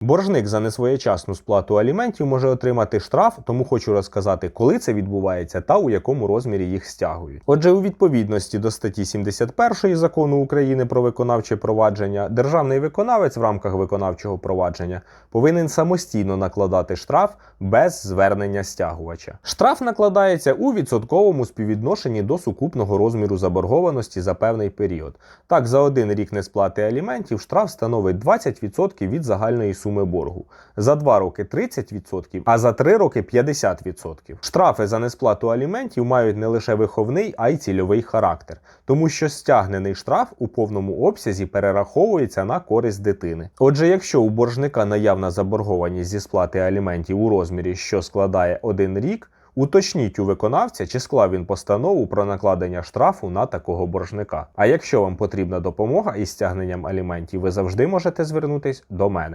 Боржник за несвоєчасну сплату аліментів може отримати штраф, тому хочу розказати, коли це відбувається та у якому розмірі їх стягують. Отже, у відповідності до статті 71 закону України про виконавче провадження, державний виконавець в рамках виконавчого провадження повинен самостійно накладати штраф без звернення стягувача. Штраф накладається у відсотковому співвідношенні до сукупного розміру заборгованості за певний період. Так, за один рік несплати аліментів штраф становить 20% від загальної суми боргу, за 2 роки 30%, а за 3 роки 50%. Штрафи за несплату аліментів мають не лише виховний, а й цільовий характер, тому що стягнений штраф у повному обсязі перераховується на користь дитини. Отже, якщо у боржника наявна заборгованість зі сплати аліментів у розмірі, що складає 1 рік, Уточніть у виконавця, чи склав він постанову про накладення штрафу на такого боржника. А якщо вам потрібна допомога із стягненням аліментів, ви завжди можете звернутись до мене.